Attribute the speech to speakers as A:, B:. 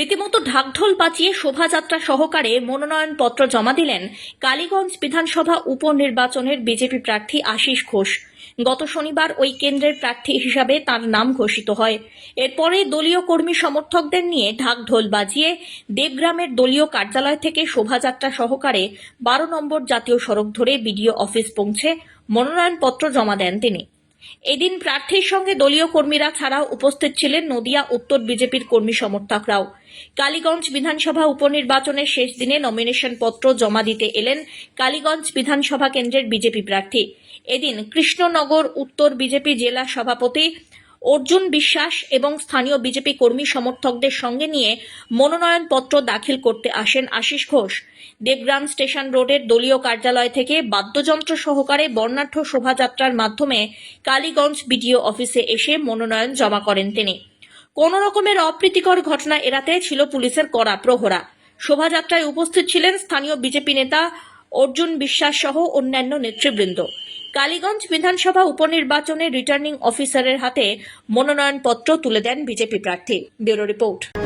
A: রীতিমতো ঢাকঢোল বাজিয়ে শোভাযাত্রা সহকারে মনোনয়নপত্র জমা দিলেন কালীগঞ্জ বিধানসভা উপনির্বাচনের বিজেপি প্রার্থী আশিস ঘোষ। গত শনিবার ওই কেন্দ্রের প্রার্থী হিসাবে তার নাম ঘোষিত হয়। এরপরে দলীয় কর্মী সমর্থকদের নিয়ে ঢাকঢোল বাজিয়ে দেবগ্রামের দলীয় কার্যালয় থেকে শোভাযাত্রা সহকারে বারো নম্বর জাতীয় সড়ক ধরে বিডিও অফিস পৌঁছে মনোনয়নপত্র জমা দেন তিনি। এদিন প্রার্থীর সঙ্গে দলীয় কর্মীরা ছাড়াও উপস্থিত ছিলেন নদিয়া, উত্তর বিজেপির কর্মী সমর্থকরাও। কালীগঞ্জ বিধানসভা উপনির্বাচনের শেষ দিনে নমিনেশন পত্র জমা দিতে এলেন কালীগঞ্জ বিধানসভা কেন্দ্রের বিজেপি প্রার্থী। এদিন কৃষ্ণনগর, উত্তর বিজেপি জেলা সভাপতি অর্জুন বিশ্বাস এবং স্থানীয় বিজেপি কর্মী সমর্থকদের সঙ্গে নিয়ে মনোনয়নপত্র দাখিল করতে আসেন আশিস ঘোষ। দেবগ্রাম স্টেশন রোডের দলীয় কার্যালয় থেকে বাদ্যযন্ত্র সহকারে বর্ণাঢ্য শোভাযাত্রার মাধ্যমে কালীগঞ্জ বিডিও অফিসে এসে মনোনয়ন জমা করেন তিনি। কোন রকমের অপ্রীতিকর ঘটনা এড়াতে ছিল পুলিশের কড়া প্রহরা। শোভাযাত্রায় উপস্থিত ছিলেন স্থানীয় বিজেপি নেতা অর্জুন বিশ্বাস সহ অন্যান্য নেতৃবৃন্দ। কালীগঞ্জ বিধানসভা উপনির্বাচনে রিটার্নিং অফিসারের হাতে মনোনয়নপত্র তুলে দেন বিজেপি প্রার্থী। Bureau report.